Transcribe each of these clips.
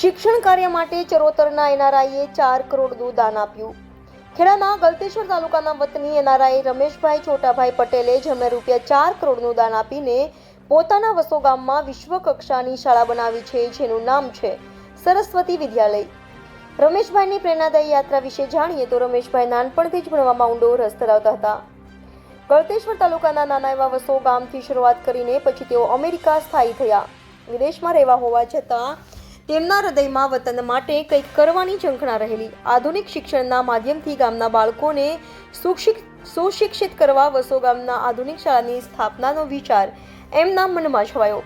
શિક્ષણ કાર્ય માટે ચરોતરના એનઆરઆઈએ ચાર કરોડનું દાન આપ્યું. ખેડાના ગલતેશ્વર તાલુકાના વતની એનઆરઆઈ રમેશભાઈ છોટાભાઈ પટેલે જેમણે રૂપિયા ચાર કરોડનું દાન આપીને પોતાના વસો ગામમાં વિશ્વ કક્ષાની શાળા બનાવી છે, જેનું નામ છે સરસ્વતી વિદ્યાલય. રમેશભાઈની પ્રેરણાદાયી યાત્રા વિશે જાણીએ તો રમેશભાઈ નાનપણથી જ ભણવામાં ઊંડો રસ ધરાવતા હતા. ગળતેશ્વર તાલુકાના નાના એવા વસો ગામથી શરૂઆત કરીને પછી તેઓ અમેરિકા સ્થાયી થયા. વિદેશમાં રહેવા હોવા છતાં તેમના હૃદયમાં વતન માટે કંઈક કરવાની ઝંખના રહેલી. આધુનિક શિક્ષણના માધ્યમથી ગામના બાળકોને સુશિક્ષ સુશિક્ષિત કરવા વસો ગામના આધુનિક શાળાની સ્થાપનાનો વિચાર એમના મનમાં છવાયો.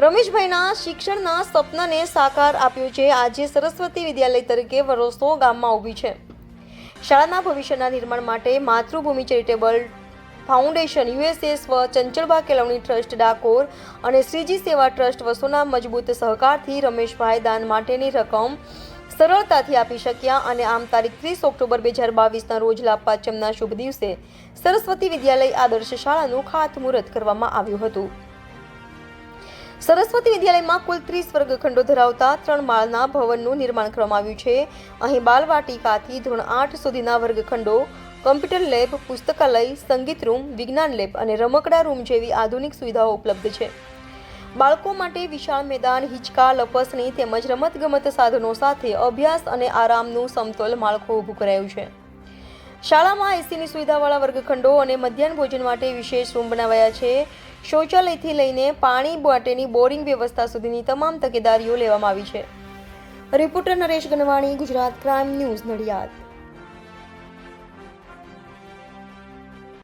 રમેશભાઈના શિક્ષણના સપનાને સાકાર આપ્યો છે. આજે સરસ્વતી વિદ્યાલય તરીકે વરોસો ગામમાં ઊભી છે. શાળાના ભવિષ્યના નિર્માણ માટે માતૃભૂમિ ચેરિટેબલ ફાઉન્ડેશન યુએસએસ વ ચંચળબા કેળવણી ટ્રસ્ટ ડાકોર અને શ્રીજી સેવા ટ્રસ્ટ વસોના મજબૂત સહકારથી રમેશભાઈ દાન માટેની રકમ સરળતાથી આપી શક્યા અને આમ તારીખ ત્રીસ ઓક્ટોબર બે હજાર બાવીસના રોજ લાભપાંચમના શુભ દિવસે સરસ્વતી વિદ્યાલય આદર્શ શાળાનું ખાતમુહૂર્ત કરવામાં આવ્યું હતું. સરસ્વતી વિદ્યાલયમાં કુલ ત્રીસ વર્ગખંડો ધરાવતા ત્રણ માળના ભવનનું નિર્માણ કરવામાં આવ્યું છે. અહીં બાલવાટિકાથી ધોરણ આઠ સુધીના વર્ગખંડો કમ્પ્યુટર લેબ, પુસ્તકાલય, સંગીત રૂમ, વિજ્ઞાન લેબ અને રમકડા રૂમ જેવી આધુનિક સુવિધાઓ ઉપલબ્ધ છે. બાળકો માટે વિશાળ મેદાન, હિંચકા, લપસણી તેમજ રમતગમત સાધનો સાથે અભ્યાસ અને આરામનું સમતોલ માળખું ઊભું કરાયું છે. શાળામાં એસીની સુવિધાવાળા વર્ગખંડો અને મધ્યાહન ભોજન માટે વિશેષ રૂમ બનાવાયા છે. શૌચાલયથી લઈને પાણી માટેની બોરિંગ વ્યવસ્થા સુધીની તમામ તકેદારીઓ લેવામાં આવી છે. Reporter Naresh Ganwani, Gujarat crime news Nadiad.